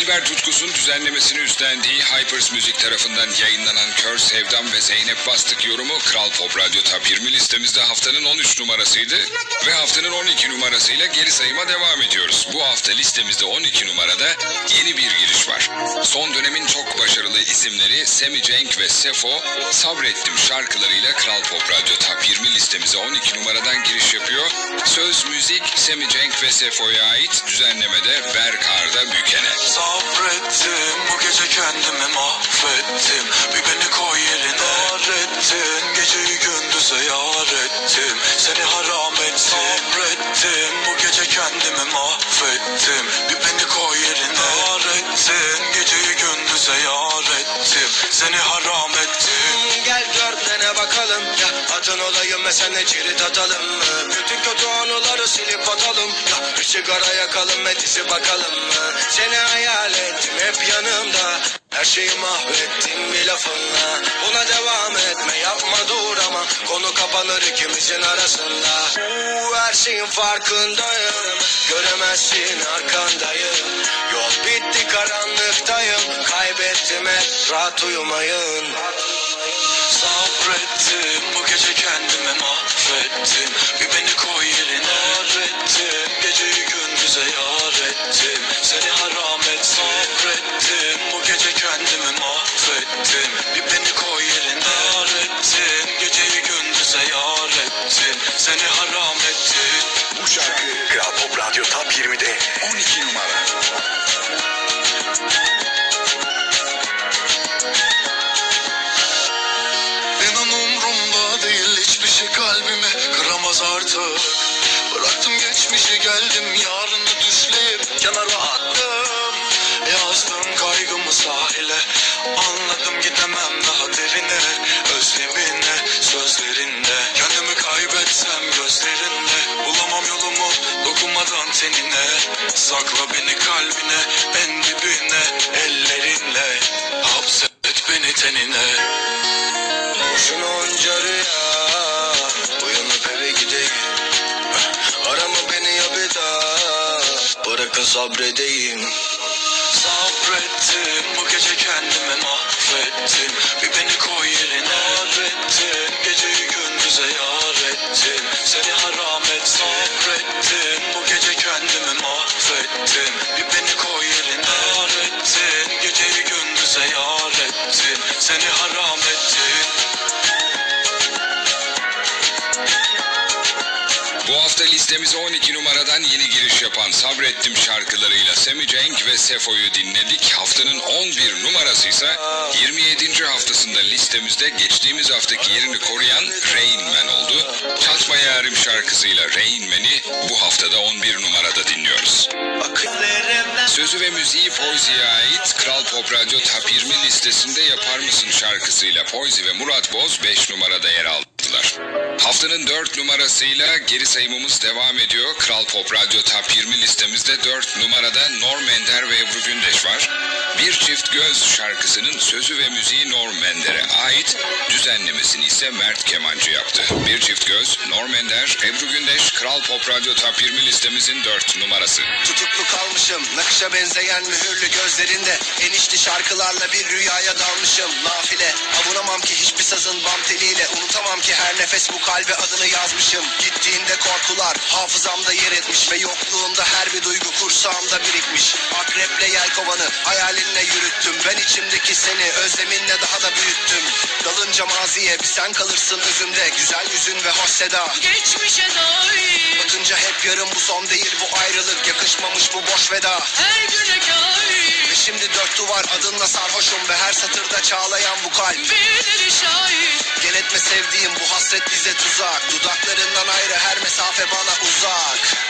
Elber Tutkus'un düzenlemesini üstlendiği Hypers Müzik tarafından yayınlanan Kör Sevdam ve Zeynep Bastık yorumu Kral Pop Radyo Top 20 listemizde haftanın 13 numarasıydı ve haftanın 12 numarasıyla geri sayıma devam ediyoruz. Bu hafta listemizde 12 numarada yeni bir giriş var. Son dönemin çok başarılı isimleri Semi Cenk ve Sefo Sabrettim şarkılarıyla Kral Pop Radyo Top 20 listemize 12 numaradan giriş yapıyor. Söz müzik Semi Cenk ve Sefo'ya ait düzenlemede Berk Arda Bükene. Sabrettim bu gece kendimi mahvettim. Bir beni koy yerine. Ağrettin geceyi gündüze yar ettim. Seni haram ettim. Sabrettim bu gece kendimi mahvettim. Bir beni koy yerine. Ağrettin geceyi gündüze yar ettim. Seni haram olayım ve cirit atalım mı? Bütün kötü anıları silip atalım. Ya Bir sigara yakalım ve bakalım mı? Seni hayal ettim hep yanımda. Her şeyi mahvettim bir lafınla. Buna devam etme yapma dur ama. Konu kapanır ikimizin arasında. Uuu, Her şeyin farkındayım. Göremezsin arkandayım. Yol bitti karanlıktayım. Kaybettim hep rahat uyumayın mahvettim Bir beni koy yerine Ağrettim geceyi gündüze yar ettim Sakla beni kalbine en dibine ellerinle. Hapset beni tenine. Boşuna onca rüya Uyanıp eve gideyim. Arama beni ya bir daha Bırakın sabredeyim listemize 12 numaradan yeni giriş yapan Sabrettim şarkılarıyla Semi Cenk ve Sefo'yu dinledik. Haftanın 11 numarası ise 27. haftasında listemizde geçtiğimiz haftaki yerini koruyan Rain Man oldu. Çatma Yarim şarkısıyla Rain Man'i bu haftada 11 numarada dinliyoruz. Sözü ve müziği Poisy'ye ait Kral Pop Radyo Top 20 listesinde Yapar Mısın şarkısıyla Poisy ve Murat Boz 5 numarada yer aldılar. Haftanın 4 numarasıyla geri sayımımız devam ediyor. Kral Pop Radyo Top 20 listemizde 4 numarada Norm Ender ve Ebru Gündeş var. Bir Çift Göz şarkısının sözü ve müziği Norm Ender'e ait, düzenlemesini ise Mert Kemancı yaptı. Bir Çift Göz, Norm Ender, Ebru Gündeş, Kral Pop Radyo Top 20 listemizin 4 numarası. Tutuklu kalmışım nakışa benzeyen mühürlü gözlerinde Enişli şarkılarla bir rüyaya dalmışım Nafile avunamam ki hiçbir sazın bam teliyle. Unutamam ki her nefes bu kalbe adını yazmışım. Gittiğinde korkular hafızamda yer etmiş Ve yokluğunda her bir duygu kursağımda birikmiş. Akreple yelkovanı hayalinle yürüttüm. Ben içimdeki seni özleminle daha da büyüttüm. Dalınca maziye bir sen kalırsın özümde. Güzel yüzün ve hoş seda. Geçmişe dair Bakınca hep yarım bu son değil. Bu ayrılık Yakışmamış bu boş veda. her güne kair dört duvar adınla sarhoşum Ve her satırda çağlayan bu kalp. Bir deli şair Gel etme sevdiğim bu hasret bize tuzak. Dudaklarından ayrı her mesafe bana uzak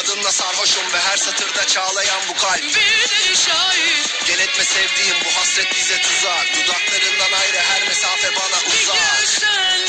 adınla sarhoşum Ve her satırda çağlayan bu kalp. Bir şair. Gel etme sevdiğim bu hasret bize tuzak. Dudaklarından ayrı her mesafe bana görsen, bir görsen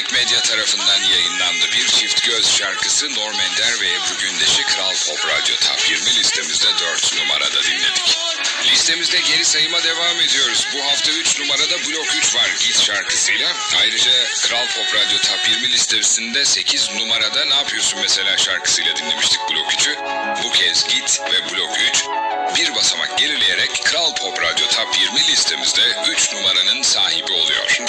Müzik Medya tarafından yayınlandı. Bir Çift Göz şarkısı Norm Ender ve Ebru Gündeş'i Kral Pop Radyo Top 20 listemizde 4 numarada dinledik. Listemizde geri sayıma devam ediyoruz. Bu hafta 3 numarada Blok 3 var Git şarkısıyla. Ayrıca Kral Pop Radyo Top 20 listesinde 8 numarada Ne Yapıyorsun Mesela şarkısıyla dinlemiştik Blok 3'ü. Bu kez Git ve Blok 3 bir basamak gerileyerek Kral Pop Radyo Top 20 listemizde 3 numaranın sahibi oluyor.